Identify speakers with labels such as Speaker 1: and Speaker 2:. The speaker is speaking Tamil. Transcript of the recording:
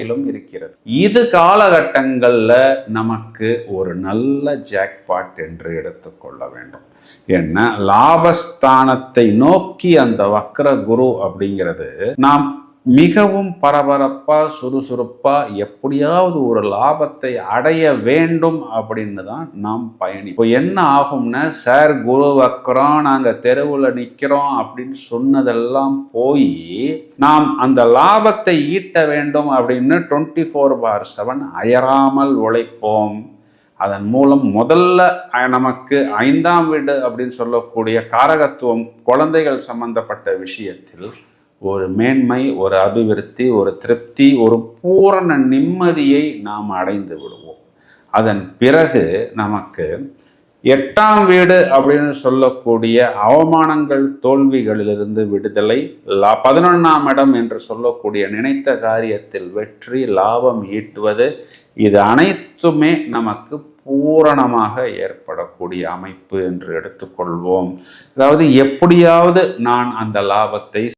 Speaker 1: பாணியிலும் இருக்கிறது. இது காலகட்டங்கள்ல நமக்கு ஒரு நல்ல ஜாக்பாட் என்று எடுத்துக்கொள்ள வேண்டும். என்ன? லாபஸ்தானத்தை நோக்கி அந்த வக்ர குரு அப்படிங்கிறது நாம் மிகவும் பரபரப்பாக சுறுசுறுப்பாக எப்படியாவது ஒரு லாபத்தை அடைய வேண்டும் அப்படின்னு தான் நாம் பயணி இப்போ என்ன ஆகும்னா சார் குரு வைக்கிறோம் நாங்கள் தெருவில் நிற்கிறோம் அப்படின்னு சொன்னதெல்லாம் போய் நாம் அந்த லாபத்தை ஈட்ட வேண்டும் அப்படின்னு டுவெண்ட்டி ஃபோர் பார் செவன் அயராமல் உழைப்போம். அதன் மூலம் முதல்ல நமக்கு ஐந்தாம் வீடு அப்படின்னு சொல்லக்கூடிய காரகத்துவம் குழந்தைகள் சம்பந்தப்பட்ட விஷயத்தில் ஒரு மேன்மை ஒரு அபிவிருத்தி ஒரு திருப்தி ஒரு பூரண நிம்மதியை நாம் அடைந்து விடுவோம். அதன் பிறகு நமக்கு எட்டாம் வீடு அப்படின்னு சொல்லக்கூடிய அவமானங்கள் தோல்விகளிலிருந்து விடுதலை லா பதினொன்றாம் இடம் என்று சொல்லக்கூடிய நினைத்த காரியத்தில் வெற்றி லாபம் ஈட்டுவது இது அனைத்துமே நமக்கு பூரணமாக ஏற்படக்கூடிய அமைப்பு என்று எடுத்துக்கொள்வோம். அதாவது எப்படியாவது நான் அந்த லாபத்தை